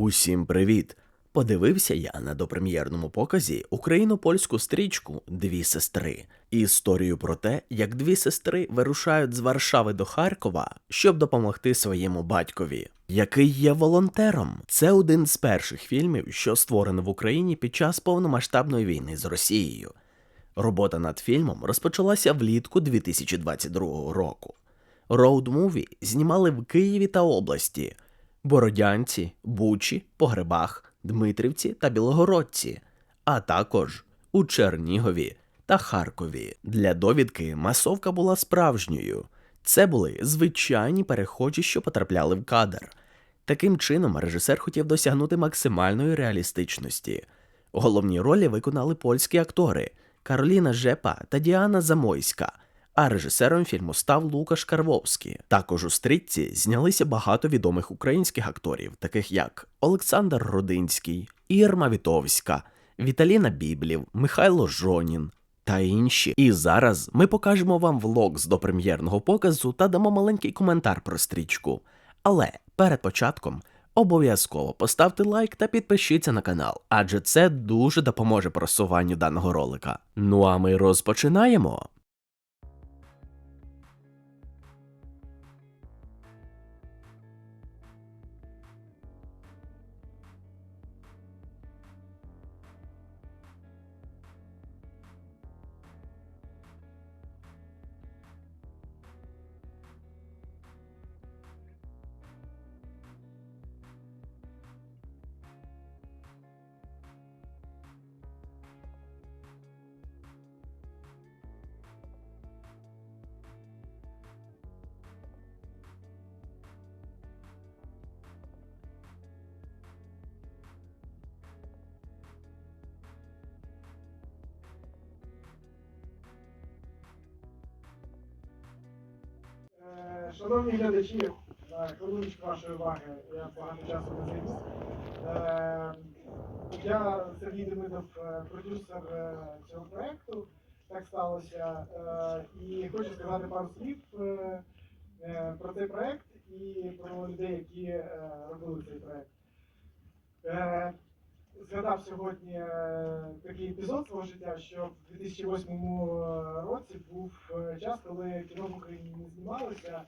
Усім привіт! Подивився я на допрем'єрному показі україно-польську стрічку Дві сестри. Історію про те, як дві сестри вирушають з Варшави до Харкова, щоб допомогти своєму батькові, який є волонтером. Це один з перших фільмів, що створено в Україні під час повномасштабної війни з Росією. Робота над фільмом розпочалася влітку 2022 року. Роуд-муві знімали в Києві та області, Бородянці, Бучі, Погребах, Дмитрівці та Білогородці, а також у Чернігові та Харкові. Для довідки масовка була справжньою. Це були звичайні перехожі, що потрапляли в кадр. Таким чином, режисер хотів досягнути максимальної реалістичності. Головні ролі виконали польські актори Кароліна Жепа та Діана Замойська. А режисером фільму став Лукаш Карвовський. Також у стрітці знялися багато відомих українських акторів, таких як Олександр Родинський, Ірма Вітовська, Віталіна Біблів, Михайло Жонін та інші. І зараз ми покажемо вам влог з допрем'єрного показу та дамо маленький коментар про стрічку. Але перед початком обов'язково поставте лайк та підпишіться на канал, адже це дуже допоможе просуванню даного ролика. Ну а ми розпочинаємо. Шановні глядачі, е, хвилиночку вашої уваги, я багато часу не займу. Е, Я Сергій Демидов, е, продюсер цього проєкту, так сталося. І хочу сказати пару слів про цей проєкт і про людей, які робили цей проєкт. Е, Згадав сьогодні е, такий епізод свого життя, що в 2008 році був е, час, коли кіно в Україні не знімалося,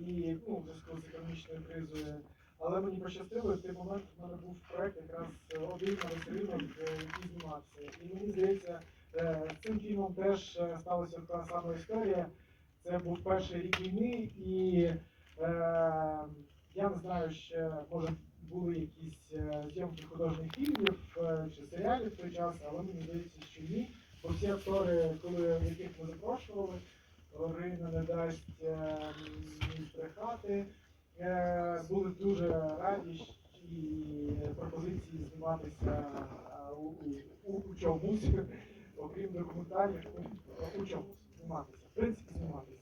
і ну, в зв'язку з економічною кризою. Але мені пощастило, в той момент в мене був проект якраз один на веселинок, який знімався. І мені здається, е, цим фільмом теж е, сталася така сама історія. Це був перший рік війни, і е, я не знаю, ще може були якісь е, зйомки художніх фільмів е, чи серіалів в той час, але мені здається, що ні. Бо всі актори, коли яких ми запрошували, Орина не дасть е, мені збрехати, е, були дуже раді і пропозиції зніматися у, у, у чомусь, окрім документальних, у чомусь зніматися, в принципі, зніматися.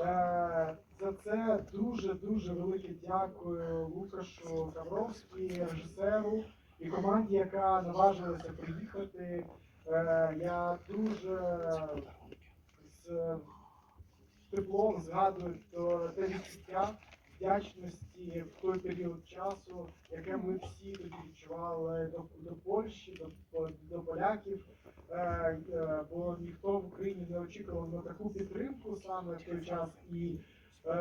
Е, За це дуже дуже велике дякую Лукашу Кавровській, режисеру і команді, яка наважилася приїхати. Е, Я дуже з теплом згадую то те відчуття вдячності в той період часу, яке ми всі тоді відчували до, до Польщі, до, до поляків. Е, е, бо ніхто в Україні не очікував на таку підтримку саме в той час. І е,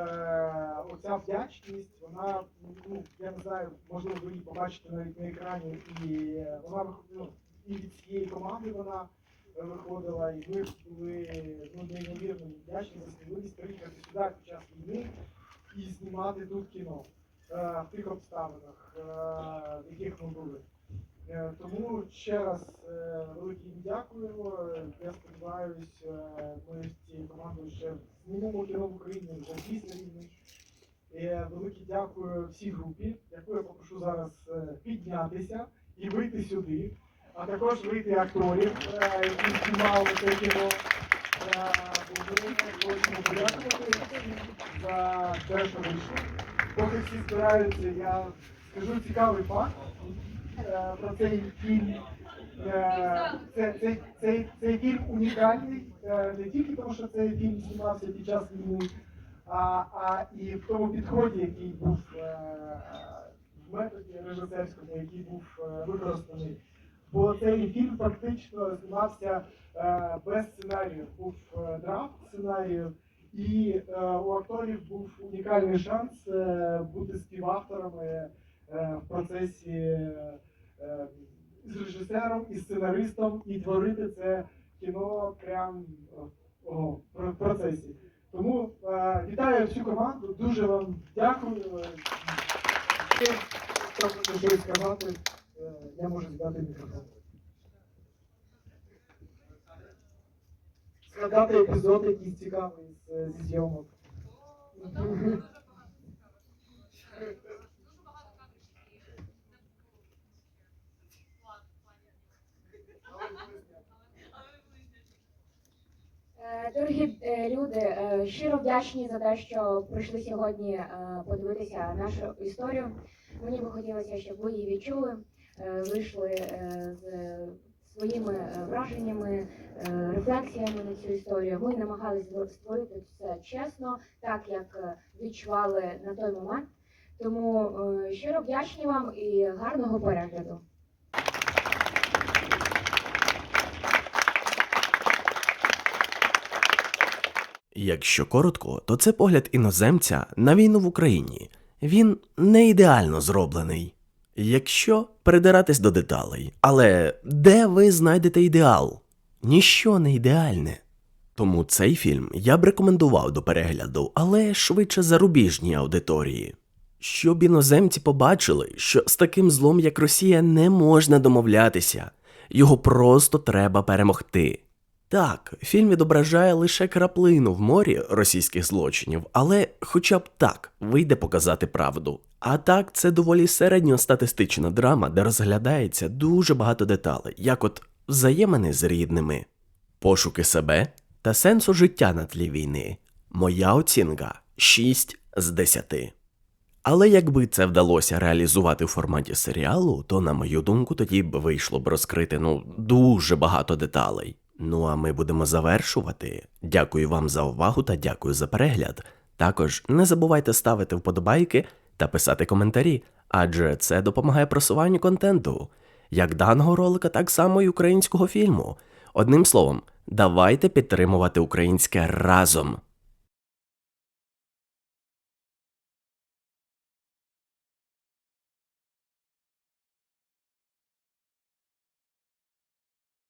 оця вдячність, вона, ну, я не знаю, можливо, ви її побачите навіть на екрані, і е, вона ну, і від цієї команди вона виходила, і ми були ну, неймовірно вдячні за сміливість приїхати сюди під час війни і знімати тут кіно е, в тих обставинах, е, в яких ми були. Е, Тому ще раз велике їм дякую. Я сподіваюся, ми з цією командою ще знімемо кіно в Україні вже після війни. Велике дякую всій групі, яку я попрошу зараз піднятися і вийти сюди, а також вийти акторів, е, які знімали це кіно. Хочемо подякувати за те, що вийшло. Поки всі збираються, я скажу цікавий факт е, про цей фільм. Е, Це, цей, цей, цей фільм унікальний не тільки тому, що цей фільм знімався під час війни, а, а і в тому підході, який був е, методі режисерському, який був використаний. Бо цей фільм фактично знімався е, без сценарію. Був е, драфт сценарію, і е, у акторів був унікальний шанс бути співавторами в процесі з режисером і сценаристом і творити це кіно прямо в процесі. Тому вітаю всю команду, дуже вам дякую. Щось сказати, е, я можу здати мікрофон. Згадати епізод, якийсь цікавий зі зйомок. Е, Дорогі е, люди, е, щиро вдячні за те, що прийшли сьогодні подивитися нашу історію. Мені би хотілося, щоб ви її відчули, вийшли з своїми е, враженнями, е, рефлексіями на цю історію. Ми намагалися створити все чесно, так як е, відчували на той момент. Тому щиро вдячні вам і гарного перегляду. Якщо коротко, то це погляд іноземця на війну в Україні. Він не ідеально зроблений. Якщо придиратись до деталей, але де ви знайдете ідеал? Ніщо не ідеальне. Тому цей фільм я б рекомендував до перегляду, але швидше зарубіжній аудиторії. Щоб іноземці побачили, що з таким злом, як Росія, не можна домовлятися, його просто треба перемогти. Так, фільм відображає лише краплину в морі російських злочинів, але хоча б так вийде показати правду. А так, це доволі середньостатистична драма, де розглядається дуже багато деталей, як от взаємини з рідними, пошуки себе та сенсу життя на тлі війни. Моя оцінка 6 з 10. Але якби це вдалося реалізувати в форматі серіалу, то, на мою думку, тоді б вийшло б розкрити ну дуже багато деталей. Ну а ми будемо завершувати. Дякую вам за увагу та дякую за перегляд. Також не забувайте ставити вподобайки та писати коментарі, адже це допомагає просуванню контенту, як даного ролика, так само і українського фільму. Одним словом, давайте підтримувати українське разом.